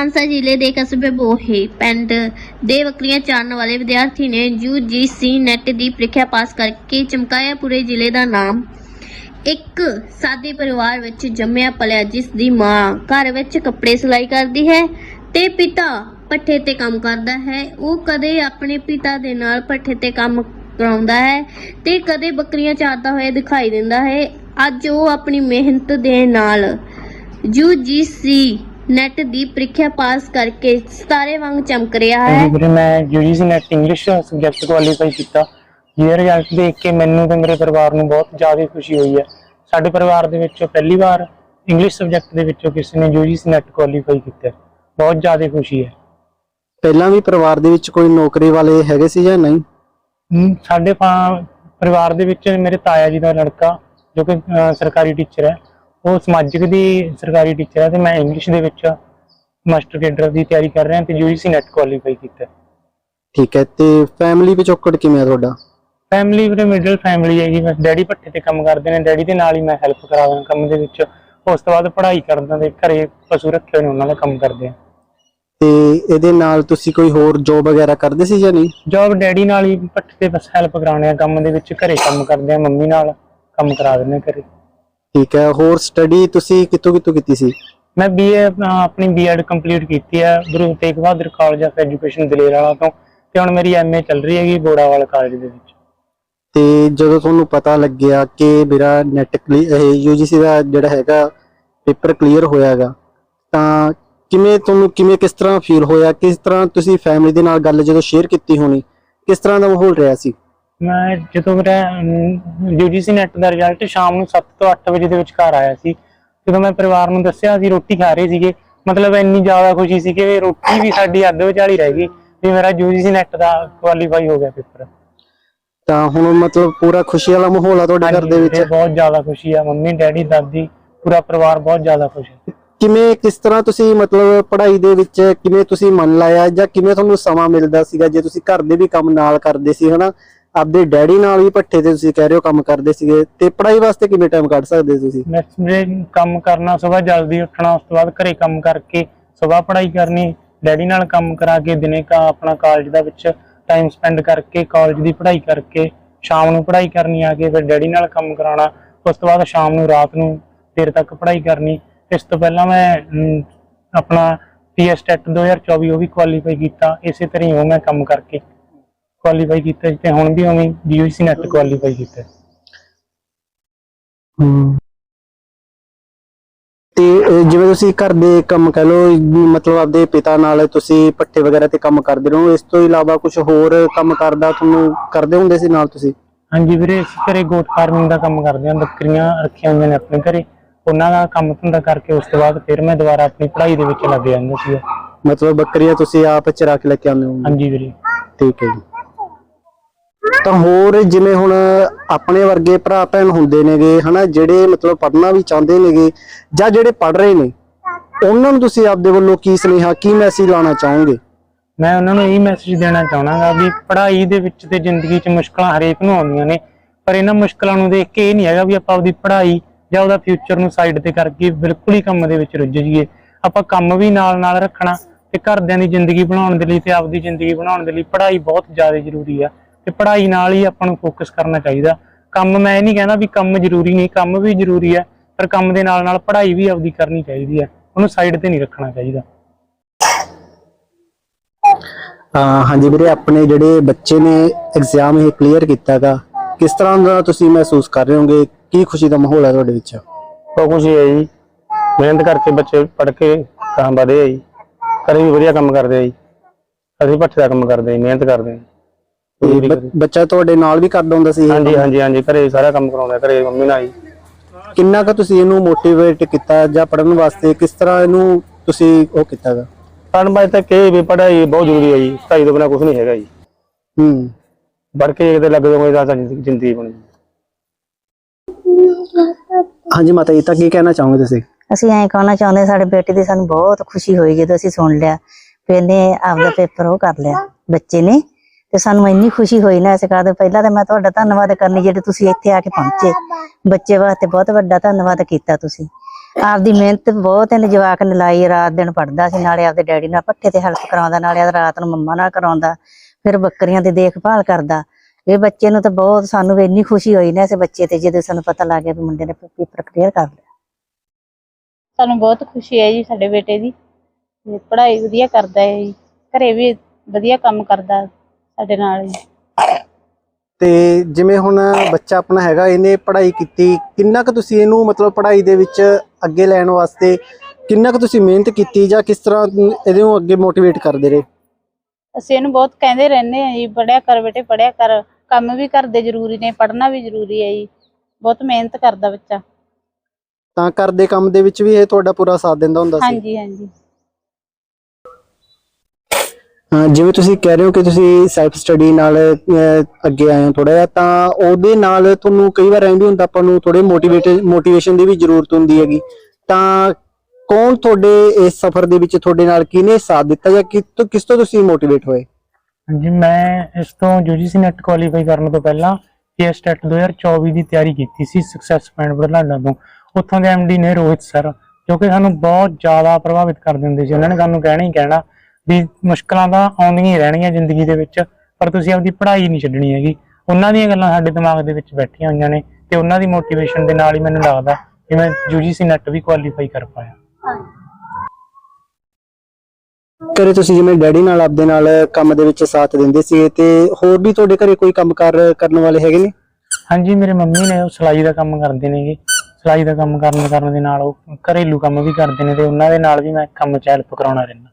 ਮਾਨਸਾ ਜ਼ਿਲ੍ਹੇ ਦੇ ਕਸਬੇ ਬੋਹੇ ਪਿੰਡ ਦੇ ਬੱਕਰੀਆਂ ਚਾਰਨ ਵਾਲੇ ਵਿਦਿਆਰਥੀ ਨੇ ਯੂਜੀਸੀ ਨੈਟ ਦੀ ਪ੍ਰੀਖਿਆ ਪਾਸ ਕਰਕੇ ਚਮਕਾਇਆ ਪੂਰੇ ਜ਼ਿਲ੍ਹੇ ਦਾ ਨਾਮ, ਇੱਕ ਸਾਦੇ ਪਰਿਵਾਰ ਵਿੱਚ ਜੰਮਿਆ ਪਲਿਆ ਜਿਸ ਦੀ ਮਾਂ ਘਰ ਵਿੱਚ ਕੱਪੜੇ ਸਿਲਾਈ ਕਰਦੀ ਹੈ ਤੇ ਪਿਤਾ ਪੱਠੇ ਤੇ ਕੰਮ ਕਰਦਾ ਹੈ। ਉਹ ਕਦੇ ਆਪਣੇ ਪਿਤਾ ਦੇ ਨਾਲ ਪੱਠੇ ਤੇ ਕੰਮ ਕਰਾਉਂਦਾ ਹੈ ਤੇ ਕਦੇ ਬੱਕਰੀਆਂ ਚਾਰਦਾ ਹੋਇਆ ਦਿਖਾਈ ਦਿੰਦਾ ਹੈ। ਅੱਜ ਉਹ ਆਪਣੀ ਮਿਹਨਤ ਦੇ ਨਾਲ ਯੂਜੀਸੀ ਨੈਟ ਦੀ ਪ੍ਰੀਖਿਆ ਪਾਸ ਕਰਕੇ ਸਿਤਾਰੇ ਵਾਂਗ ਚਮਕ ਰਿਹਾ ਹੈ। ਵੀਰੇ ਮੈਂ UGC NET English subject qualify ਕੀਤਾ। ਇਹ ਰਿਜ਼ਲਟ ਦੇਖ ਕੇ ਮੈਨੂੰ ਤੇ ਮੇਰੇ ਪਰਿਵਾਰ ਨੂੰ ਬਹੁਤ ਜ਼ਿਆਦਾ ਖੁਸ਼ੀ ਹੋਈ ਹੈ। ਸਾਡੇ ਪਰਿਵਾਰ ਦੇ ਵਿੱਚੋਂ ਪਹਿਲੀ ਵਾਰ ਇੰਗਲਿਸ਼ ਸਬਜੈਕਟ ਦੇ ਵਿੱਚੋਂ ਕਿਸੇ ਨੇ ਯੂਜੀਸੀ ਨੈਟ ਕੁਆਲੀਫਾਈ ਕੀਤਾ। ਬਹੁਤ ਜ਼ਿਆਦਾ ਖੁਸ਼ੀ ਹੈ। ਪਹਿਲਾਂ ਵੀ ਪਰਿਵਾਰ ਦੇ ਵਿੱਚ ਕੋਈ ਨੌਕਰੀ ਵਾਲੇ ਹੈਗੇ ਸੀ ਜਾਂ ਨਹੀਂ? ਹਮ, ਸਾਡੇ ਪਾ- ਪਰਿਵਾਰ ਦੇ ਵਿੱਚ ਮੇਰੇ ਤਾਇਆ ਜੀ ਦਾ ਲੜਕਾ ਜੋ ਕਿ ਅਹ, ਸਰਕਾਰੀ ਟੀਚਰ ਹੈ। ਉਹ ਸਮਾਜਿਕ ਦੀ ਸਰਕਾਰੀ ਟੀਚਰ ਹੈ ਤੇ ਮੈਂ ਇੰਗਲਿਸ਼ ਦੇ ਵਿੱਚ ਮਾਸਟਰ ਕੇਡਰ ਦੀ ਤਿਆਰੀ ਕਰ ਰਿਹਾ ਤੇ ਯੂਜੀਸੀ ਨੈਟ ਕੁਆਲੀਫਾਈ ਕੀਤਾ। ਠੀਕ ਹੈ ਤੇ ਫੈਮਿਲੀ ਪਿਛੋਕੜ ਕਿਵੇਂ ਆ ਤੁਹਾਡਾ? ਫੈਮਿਲੀ ਵੀਰੇ ਮਿਡਲ ਫੈਮਿਲੀ ਹੈਗੀ ਬਸ ਡੈਡੀ ਭੱਠੇ ਤੇ ਕੰਮ ਕਰਦੇ ਨੇ ਡੈਡੀ ਦੇ ਨਾਲ ਹੀ ਮੈਂ ਹੈਲਪ ਕਰਾਵਾਂ ਕੰਮ ਦੇ ਵਿੱਚ। ਉਸ ਤੋਂ ਬਾਅਦ ਪੜ੍ਹਾਈ ਕਰਦਾ ਤੇ ਘਰੇ ਪਸ਼ੂ ਰੱਖੇ ਹੋਏ ਨੇ ਉਹਨਾਂ ਦਾ ਕੰਮ ਕਰਦੇ ਆ। ਤੇ ਇਹਦੇ ਨਾਲ ਤੁਸੀਂ ਕੋਈ ਹੋਰ ਜੋਬ ਵਗੈਰਾ ਕਰਦੇ ਸੀ ਜਾਂ ਨਹੀਂ? ਜੋਬ ਡੈਡੀ ਨਾਲ ਹੀ ਭੱਠੇ ਤੇ ਬਸ ਹੈਲਪ ਕਰਾਉਣੇ ਆ ਕੰਮ ਦੇ ਵਿੱਚ ਘਰੇ ਕੰਮ ਕਰਦੇ ਆ ਮੰਮੀ ਨਾਲ ਕੰਮ ਕਰਾ ਦਿੰਦੇ ਆ ਘਰੇ। ਠੀਕ ਹੈ ਹੋਰ ਸਟੱਡੀ ਤੁਸੀਂ ਕਿੱਥੋਂ ਕਿੱਥੋਂ ਕੀਤੀ ਸੀ? ਮੈਂ ਬੀਏ ਆਪਣੀ ਬੀਐਡ ਕੰਪਲੀਟ ਕੀਤੀ ਹੈ Guru Tegh Bahadur college of education ਦਲੇਰ ਵਾਲਾ ਤੋਂ ਤੇ ਹੁਣ ਮੇਰੀ ਐਮਏ ਚੱਲ ਰਹੀ ਹੈਗੀ ਬੋੜਾਵਾਲ ਕਾਲਜ ਦੇ ਵਿੱਚ। ਤੇ ਜਦੋਂ ਤੁਹਾਨੂੰ ਪਤਾ ਲੱਗਿਆ ਕਿ ਮੇਰਾ ਨੈਟ ਇਹ ਯੂਜੀਸੀ ਦਾ ਜਿਹੜਾ ਹੈਗਾ ਪੇਪਰ ਕਲੀਅਰ ਹੋਇਆਗਾ ਤਾਂ ਕਿਵੇਂ ਤੁਹਾਨੂੰ ਕਿਵੇਂ ਕਿਸ ਤਰ੍ਹਾਂ ਫੀਲ ਹੋਇਆ? ਕਿਸ ਤਰ੍ਹਾਂ ਤੁਸੀਂ ਫੈਮਿਲੀ ਦੇ ਨਾਲ ਗੱਲ ਜਦੋਂ ਸ਼ੇਅਰ ਕੀਤੀ ਹੋਣੀ ਕਿਸ ਤਰ੍ਹਾਂ ਦਾ ਮਾਹੌਲ ਰਿਹਾ ਸੀ? ਮੈਂ ਜਦੋਂ ਮੇਰਾ ਯੂਜੀਸੀ ਨੈਟ ਦਾ ਰਿਜ਼ਲਟ ਸ਼ਾਮ ਨੂੰ 7 ਤੋਂ 8 ਵਜੇ ਦੇ ਵਿਚਕਾਰ ਆਇਆ ਸੀ। ਜਦੋਂ ਮੈਂ ਪਰਿਵਾਰ ਨੂੰ ਦੱਸਿਆ ਅਸੀਂ ਰੋਟੀ ਖਾ ਰਹੇ ਸੀਗੇ। ਮਤਲਬ ਇੰਨੀ ਜ਼ਿਆਦਾ ਖੁਸ਼ੀ ਸੀ ਕਿ ਰੋਟੀ ਵੀ ਸਾਡੀ ਅੱਧ ਵਿਚਾਲੀ ਰਹਿ ਗਈ ਵੀ ਮੇਰਾ ਯੂਜੀਸੀ ਨੈਟ ਦਾ ਕੁਆਲੀਫਾਈ ਹੋ ਗਿਆ ਪੇਪਰ ਤਾਂ ਹੁਣ ਮਤਲਬ ਪੂਰਾ ਖੁਸ਼ੀ ਵਾਲਾ ਮਾਹੌਲ ਆ ਤੁਹਾਡੇ ਘਰ ਦੇ ਵਿੱਚ? ਬਹੁਤ ਜ਼ਿਆਦਾ ਖੁਸ਼ੀ ਆ ਮੰਮੀ ਡੈਡੀ ਦਾਦੀ ਪੂਰਾ ਪਰਿਵਾਰ ਬਹੁਤ ਜ਼ਿਆਦਾ ਖੁਸ਼ ਹੈ। ਕਿਵੇਂ ਕਿਸ ਤਰ੍ਹਾਂ ਤੁਸੀਂ ਮਤਲਬ ਪੜ੍ਹਾਈ ਦੇ ਵਿੱਚ ਕਿਵੇਂ ਤੁਸੀਂ ਮਨ ਲਾਇਆ ਜਾਂ ਕਿਵੇਂ ਤੁਹਾਨੂੰ ਸਮਾਂ ਮਿਲਦਾ ਸੀਗਾ ਜੇ ਤੁਸੀਂ ਘਰ ਦੇ ਵੀ ਕੰਮ ਨਾਲ ਕਰਦੇ ਸੀ ਹਨਾ? ਆਪਦੇ ਡੈਡੀ ਨਾਲ ਵੀ ਭੱਠੇ ਤੇ ਤੁਸੀਂ ਕਹਿ ਰਹੇ ਹੋ ਕੰਮ ਕਰਦੇ ਸੀਗੇ ਤੇ ਪੜ੍ਹਾਈ ਵਾਸਤੇ ਕਿਵੇਂ ਟਾਈਮ ਕੱਢ ਸਕਦੇ ਤੁਸੀਂ? ਮੈਂ ਸਵੇਰੇ ਕੰਮ ਕਰਨਾ ਸਵੇਰ ਜਲਦੀ ਉੱਠਣਾ ਉਸ ਤੋਂ ਬਾਅਦ ਘਰੇ ਕੰਮ ਕਰਕੇ ਸਵੇਰ ਪੜ੍ਹਾਈ ਕਰਨੀ ਡੈਡੀ ਨਾਲ ਕੰਮ ਕਰਾ ਕੇ ਦਿਨੇ ਕਾ ਆਪਣਾ ਕਾਲਜ ਦਾ ਵਿੱਚ ਟਾਈਮ ਸਪੈਂਡ ਕਰਕੇ ਕਾਲਜ ਦੀ ਪੜ੍ਹਾਈ ਕਰਕੇ ਸ਼ਾਮ ਨੂੰ ਪੜ੍ਹਾਈ ਕਰਨੀ ਆ ਕੇ ਫਿਰ ਡੈਡੀ ਨਾਲ ਕੰਮ ਕਰਾਉਣਾ ਉਸ ਤੋਂ ਬਾਅਦ ਸ਼ਾਮ ਨੂੰ ਰਾਤ ਨੂੰ ਦੇਰ ਤੱਕ ਪੜ੍ਹਾਈ ਕਰਨੀ ਇਸ ਤੋਂ ਪਹਿਲਾਂ ਮੈਂ ਅਮ, ਆਪਣਾ ਪੀਐਸ ਟੈਟ 2024 ਉਹ ਵੀ ਕੁਆਲੀਫਾਈ ਕੀਤਾ ਇਸੇ ਤਰ੍ਹਾਂ ਹੀ ਉਹ ਮੈਂ ਕੰਮ ਕਰਕੇ ਕੁਆਲੀਫਾਈ ਕੀਤਾ ਸੀ ਤੇ ਹੁਣ ਵੀ ਉਵੇਂ ਯੂਜੀਸੀ ਨੈਟ ਕੁਆਲੀਫਾਈ ਕੀਤਾ ਤੇ ਅਹ, ਜਿਵੇਂ ਤੁਸੀਂ ਘਰ ਦੇ ਕੰਮ ਕਹਿ ਲਓ ਮਤਲਬ ਆਪਦੇ ਪਿਤਾ ਨਾਲ ਤੁਸੀਂ ਪੱਠੇ ਵਗੈਰਾ ਤੇ ਕੰਮ ਕਰਦੇ ਰਹੋ ਇਸ ਤੋਂ ਇਲਾਵਾ ਕੁਝ ਹੋਰ ਕੰਮ ਕਰਦਾ ਤੁਹਾਨੂੰ ਕਰਦੇ ਹੁੰਦੇ ਸੀ ਨਾਲ ਤੁਸੀਂ? ਹਾਂਜੀ ਵੀਰੇ ਅਸੀਂ ਘਰੇ ਗੋਟ ਫਾਰਮਿੰਗ ਦਾ ਕੰਮ ਕਰਦੇ ਹਾਂ ਬੱਕਰੀਆਂ ਰੱਖੀਆਂ ਹੋਈਆਂ ਨੇ ਆਪਣੇ ਘਰੇ। ਉਹਨਾਂ ਦਾ ਕੰਮ ਧੰਦਾ ਕਰਕੇ ਉਸ ਤੋਂ ਬਾਅਦ ਫਿਰ ਮੈਂ ਦੁਬਾਰਾ ਆਪਣੀ ਪੜ੍ਹਾਈ ਦੇ ਵਿੱਚ ਲੱਗ ਜਾਂਦਾ ਸੀ ਮਤਲਬ ਬੱਕਰੀਆਂ ਤੁਸੀਂ ਆਪ ਚਰਾ ਕੇ ਲੈ ਕੇ ਆਉਂਦੇ ਹੋ? ਹਾਂਜੀ ਵੀਰੇ। ਠੀਕ ਹੈ ਜੀ। ਤਾਂ ਹੋਰ ਜਿਵੇਂ ਹੁਣ ਆਪਣੇ ਵਰਗੇ ਭਰਾ ਭੈਣ ਹੁੰਦੇ ਨੇਗੇ, ਹਨਾ, ਜਿਹੜੇ ਮਤਲਬ ਪੜ੍ਹਨਾ ਵੀ ਚਾਹੁੰਦੇ ਨੇਗੇ ਜਾਂ ਜਿਹੜੇ ਪੜ੍ਹ ਰਹੇ ਨੇ, ਉਹਨਾਂ ਨੂੰ ਤੁਸੀਂ ਆਪਦੇ ਵੱਲੋਂ ਕੀ ਸੁਨੇਹਾ, ਕੀ ਮੈਸੇਜ ਲਾਉਣਾ ਚਾਹੋਗੇ? ਮੈਂ ਉਹਨਾਂ ਨੂੰ ਇਹ ਮੈਸੇਜ ਦੇਣਾ ਚਾਹਣਾਗਾ ਵੀ ਪੜ੍ਹਾਈ ਦੇ ਵਿੱਚ ਤੇ ਜ਼ਿੰਦਗੀ 'ਚ ਮੁਸ਼ਕਲਾਂ ਹਰੇਕ ਨੂੰ ਆਉਂਦੀਆਂ ਨੇ, ਪਰ ਇਹਨਾਂ ਮੁਸ਼ਕਲਾਂ ਨੂੰ ਦੇਖ ਕੇ ਇਹ ਨਹੀਂ ਹੈਗਾ ਵੀ ਆਪਾਂ ਆਪਦੀ ਪੜ੍ਹਾਈ ਜਾਂ ਉਹਦਾ ਫਿਊਚਰ ਨੂੰ ਸਾਈਡ ਤੇ ਕਰਕੇ ਬਿਲਕੁਲ ਹੀ ਕੰਮ ਦੇ ਵਿੱਚ ਰੁੱਝ ਜਾਈਏ। ਆਪਾਂ ਕੰਮ ਵੀ ਨਾਲ ਨਾਲ ਰੱਖਣਾ ਤੇ ਘਰਦਿਆਂ ਦੀ ਜ਼ਿੰਦਗੀ ਬਣਾਉਣ ਦੇ ਲਈ ਤੇ ਆਪਦੀ ਜ਼ਿੰਦਗੀ ਬਣਾਉਣ ਦੇ ਲਈ ਪੜ੍ਹਾਈ ਬਹੁਤ ਜ਼ਿਆਦਾ ਜ਼ਰੂਰੀ ਆ। ਤੇ ਪੜ੍ਹਾਈ ਨਾਲ ਹੀ ਆਪਾਂ ਨੂੰ ਫੋਕਸ ਕਰਨਾ ਚਾਹੀਦਾ। ਕੰਮ ਮੈਂ ਇਹ ਨਹੀਂ ਕਹਿੰਦਾ ਵੀ ਕੰਮ ਜ਼ਰੂਰੀ ਨਹੀਂ ਕੰਮ ਵੀ ਜ਼ਰੂਰੀ ਹੈ ਪਰ ਕੰਮ ਦੇ ਨਾਲ ਨਾਲ ਪੜ੍ਹਾਈ ਵੀ ਆਪਦੀ ਕਰਨੀ ਚਾਹੀਦੀ ਹੈ। ਉਹਨੂੰ ਸਾਈਡ ਤੇ ਨਹੀਂ ਰੱਖਣਾ ਚਾਹੀਦਾ। ਹਾਂਜੀ ਵੀਰੇ ਆਪਣੇ ਜਿਹੜੇ ਬੱਚੇ ਨੇ ਐਗਜ਼ਾਮ ਇਹ ਕਲੀਅਰ ਕੀਤਾਗਾ ਕਿਸ ਤਰ੍ਹਾਂ ਦਾ ਤੁਸੀਂ ਮਹਿਸੂਸ ਕਰ ਰਹੇ ਹੋਗੇ? ਕੀ ਖੁਸ਼ੀ ਦਾ ਮਾਹੌਲ ਹੈ ਤੁਹਾਡੇ ਵਿੱਚ? ਬਹੁਤ ਖੁਸ਼ੀ ਹੈ ਜੀ। ਮਿਹਨਤ ਕਰਕੇ ਬੱਚੇ ਪੜ੍ਹ ਕੇ ਕੰਮ ਵਧੇ ਆ ਜੀ। ਘਰੇ ਵੀ ਵਧੀਆ ਕੰਮ ਕਰਦੇ ਆ ਜੀ। ਅਸੀਂ ਭੱਠੇ ਦਾ ਕੰਮ ਕਰਦੇ ਆ ਮਿਹਨਤ ਕਰਦੇ ਆ ਤੇ ਬ- ਬੱਚਾ ਤੁਹਾਡੇ ਨਾਲ ਵੀ ਕਰਦਾ ਹੁੰਦਾ ਸੀ ਇਹ? ਹਾਂਜੀ ਹਾਂਜੀ ਹਾਂਜੀ ਘਰੇ ਸਾਰਾ ਕੰਮ ਕਰਾਉਂਦਾ ਘਰੇ ਮੰਮੀ ਨਾਲ ਜੀ ਕਿੰਨਾ ਕੁ ਤੁਸੀਂ ਇਹਨੂੰ ਮੋਟੀਵੇਟ ਕੀਤਾ ਜਾਂ ਪੜਨ ਵਾਸਤੇ? ਕਿਸ ਤਰ੍ਹਾਂ ਇਹਨੂੰ ਤੁਸੀਂ ਉਹ ਕੀਤਾਗਾ? ਪੜ੍ਹਨ ਤੱਕ ਇਹ ਵੀ ਪੜ੍ਹਾਈ ਬਹੁਤ ਜ਼ਰੂਰੀ ਹੈ ਜੀ ਪੜ੍ਹਾਈ ਤੋਂ ਬਿਨਾਂ ਕੁਝ ਨਹੀਂ ਹੈਗਾ ਜੀ। ਹੂੰ। ਪੜ੍ਹ ਕੇ ਕਿਤੇ ਲੱਗ ਜਾਓਗੇ ਤਾਂ ਸਾਡੀ ਜ਼ਿੰਦਗੀ ਬਣੀ। ਹਾਂਜੀ ਮਾਤਾ ਜੀ ਤਾਂ ਕੀ ਕਹਿਣਾ ਚਾਹੋਗੇ ਤੁਸੀਂ? ਅਸੀਂ ਐਂ ਕਹਿਣਾ ਚਾਹੁੰਦੇ ਸਾਡੇ ਬੇਟੇ ਦੀ ਸਾਨੂੰ ਬਹੁਤ ਖੁਸ਼ੀ ਹੋਈ ਜਦੋਂ ਅਸੀਂ ਸੁਣ ਲਿਆ। ਵੀ ਇਹਨੇ ਆਪਦਾ ਪੇਪਰ ਉਹ ਕਰ ਲਿਆ ਬੱਚੇ ਨੇ। ਤੇ ਸਾਨੂੰ ਇੰਨੀ ਖੁਸ਼ੀ ਹੋਈ ਨਾ ਇਸ ਗੱਲ ਦੇ। ਪਹਿਲਾਂ ਤਾਂ ਮੈਂ ਤੁਹਾਡਾ ਧੰਨਵਾਦ ਕਰਨੀ ਜਿਹੜੇ ਤੁਸੀਂ ਇੱਥੇ ਆ ਕੇ ਪਹੁੰਚੇ। ਬੱਚੇ ਵਾਸਤੇ ਬਹੁਤ ਵੱਡਾ ਧੰਨਵਾਦ ਕੀਤਾ ਤੁਸੀਂ। ਆਪਦੀ ਮਿਹਨਤ ਬਹੁਤ ਇਹਨੇ ਜਵਾਕ ਨੇ ਲਾਈ, ਰਾਤ ਦਿਨ ਪੜਦਾ ਸੀ, ਨਾਲੇ ਆਪਦੇ ਡੈਡੀ ਨਾਲ ਪੱਠੇ ਤੇ ਹੈਲਪ ਕਰਾਉਂਦਾ, ਨਾਲੇ ਰਾਤ ਨੂੰ ਮੰਮਾ ਨਾਲ ਕਰਾਉਂਦਾ, ਫਿਰ ਬੱਕਰੀਆਂ ਦੀ ਦੇਖਭਾਲ ਕਰਦਾ। ਇਹ ਬੱਚੇ ਨੂੰ ਤਾਂ ਬਹੁਤ ਸਾਨੂੰ ਵੀ ਇੰਨੀ ਖੁਸ਼ੀ ਹੋਈ ਨਾ ਇਸ ਬੱਚੇ ਤੇ ਜਦੋਂ ਸਾਨੂੰ ਪਤਾ ਲੱਗ ਗਿਆ ਵੀ ਮੁੰਡੇ ਨੇ ਪੇਪਰ ਕਲੀਅਰ ਕਰ ਲਿਆ। ਸਾਨੂੰ ਬਹੁਤ ਖੁਸ਼ੀ ਹੈ ਜੀ ਸਾਡੇ ਬੇਟੇ ਦੀ। ਪੜ੍ਹਾਈ ਵਧੀਆ ਕਰਦਾ ਹੈ ਜੀ। ਘਰੇ ਵੀ ਵਧੀਆ ਕੰਮ ਕਰਦਾ। ਸਾਡੇ ਨਾਲ ਤੇ ਜਿਵੇਂ ਹੁਣ ਬੱਚਾ ਆਪਣਾ ਹੈਗਾ ਇਹਨੇ ਪੜ੍ਹਾਈ ਕੀਤੀ ਕਿੰਨਾ ਕੁ ਤੁਸੀਂ ਇਹਨੂੰ ਮਤਲਬ ਪੜ੍ਹਾਈ ਦੇ ਵਿੱਚ ਅੱਗੇ ਲੈਣ ਵਾਸਤੇ ਕਿੰਨਾ ਕੁ ਤੁਸੀਂ ਮਿਹਨਤ ਕੀਤੀ ਜਾਂ ਕਿਸ ਤਰ੍ਹਾਂ ਇਹਦੇ ਨੂੰ ਅੱਗੇ ਮੋਟੀਵੇਟ ਕਰਦੇ ਰਹੇ? ਅਸੀਂ ਇਹਨੂੰ ਬਹੁਤ ਕਹਿੰਦੇ ਰਹਿੰਦੇ ਆ ਜੀ ਪੜ੍ਹਿਆ ਕਰ ਬੇਟੇ ਪੜ੍ਹਿਆ ਕਰ। ਕੰਮ ਵੀ ਘਰ ਦੇ ਜ਼ਰੂਰੀ ਨੇ ਪੜ੍ਹਨਾ ਵੀ ਜ਼ਰੂਰੀ ਹੈ ਜੀ। ਬਹੁਤ ਮਿਹਨਤ ਕਰਦਾ ਬੱਚਾ। ਤਾਂ ਘਰ ਦੇ ਕੰਮ ਦੇ ਵਿੱਚ ਵੀ ਇਹ ਤੁਹਾਡਾ ਪੂਰਾ ਸਾਥ ਦਿੰਦਾ ਹੁੰਦਾ ਸੀ? ਹਾਂਜੀ ਹਾਂਜੀ। ਜਿਵੇਂ ਤੁਸੀਂ ਕਹਿ ਰਹੇ ਹੋ ਕਿ ਤੁਸੀਂ ਸੈਲਫ ਸਟੱਡੀ ਨਾਲ ਅੱਗੇ ਆਏ ਹੋ ਥੋੜਾ ਜਿਹਾ, ਤਾਂ ਉਹਦੇ ਨਾਲ ਤੁਹਾਨੂੰ ਕਈ ਵਾਰ ਐਂ ਵੀ ਹੁੰਦਾ ਆਪਾਂ ਨੂੰ ਥੋੜੇ ਮੋਟੀਵੇਟ ਮੋਟੀਵੇਸ਼ਨ ਦੀ ਵੀ ਜ਼ਰੂਰਤ ਹੁੰਦੀ ਹੈਗੀ। ਤਾਂ ਕੌਣ ਤੁਹਾਡੇ ਇਸ ਸਫ਼ਰ ਦੇ ਵਿੱਚ ਤੁਹਾਡੇ ਨਾਲ ਕਿਹਨੇ ਸਾਥ ਦਿੱਤਾ ਜਾਂ ਕਿਸ ਤੋਂ ਤੁਸੀਂ ਮੋਟੀਵੇਟ ਹੋਏ? ਹਾਂਜੀ, ਮੈਂ ਇਸ ਤੋਂ UGC ਨੈਟ ਕੁਆਲੀਫਾਈ ਕਰਨ ਤੋਂ ਪਹਿਲਾਂ ਪੀਐਸ 2024 ਦੀ ਤਿਆਰੀ ਕੀਤੀ ਸੀ ਸਕਸੈਸ ਪੁਆਇੰਟ ਬਰਲਾਡਾ ਤੋਂ। ਉੱਥੋਂ ਦੇ ਐਮਡੀ ਨੇ ਰੋਹਿਤ ਸਰ ਜੋ ਕਿ ਸਾਨੂੰ ਬਹੁਤ ਜ਼ਿਆਦਾ ਪ੍ਰਭਾਵਿਤ ਕਰਦੇ ਹੁੰਦੇ ਸੀ। ਉਹਨਾਂ ਨੇ ਸਾਨੂੰ ਕਹਿਣਾ ਹੀ ਕਹਿਣਾ ਵੀ ਮੁਸ਼ਕਲਾਂ ਤਾਂ ਆਉਂਦੀਆਂ ਹੀ ਰਹਿਣਗੀਆਂ ਜ਼ਿੰਦਗੀ ਦੇ ਵਿੱਚ ਪਰ ਤੁਸੀਂ ਆਪਦੀ ਪੜ੍ਹਾਈ ਨਹੀਂ ਛੱਡਣੀ ਹੈਗੀ। ਉਹਨਾਂ ਦੀਆਂ ਗੱਲਾਂ ਸਾਡੇ ਦਿਮਾਗ ਦੇ ਵਿੱਚ ਬੈਠੀਆਂ ਹੋਈਆਂ ਨੇ ਤੇ ਉਹਨਾਂ ਦੀ ਮੋਟੀਵੇਸ਼ਨ ਦੇ ਨਾਲ ਹੀ ਮੈਨੂੰ ਲੱਗਦਾ ਕਿ ਮੈਂ UGC ਨੈਟ ਵੀ ਕੁਆਲੀਫਾਈ ਕਰ ਪਾਇਆ। ਘਰੇ ਤੁਸੀਂ ਜਿਵੇਂ ਡੈਡੀ ਨਾਲ ਆਪਦੇ ਨਾਲ ਕੰਮ ਦੇ ਵਿੱਚ ਸਾਥ ਦਿੰਦੇ ਸੀ ਤੇ ਹੋਰ ਵੀ ਤੁਹਾਡੇ ਘਰੇ ਕੋਈ ਕੰਮਕਾਰ ਕਰਨ ਵਾਲੇ ਹੈਗੇ ਨੇ? ਹਾਂਜੀ ਮੇਰੇ ਮੰਮੀ ਨੇ ਉਹ ਸਿਲਾਈ ਦਾ ਕੰਮ ਕਰਦੇ ਨੇਗੇ। ਸਿਲਾਈ ਦਾ ਕੰਮ ਕਰਨ ਕਰਨ ਦੇ ਨਾਲ ਉਹ ਘਰੇਲੂ ਕੰਮ ਵੀ ਕਰਦੇ ਨੇ ਤੇ ਉਹਨਾਂ ਦੇ ਨਾਲ ਵੀ ਮੈਂ ਕੰਮ ਚ ਹੈਲਪ ਕਰਾਉਣਾ ਰਹਿੰਦਾ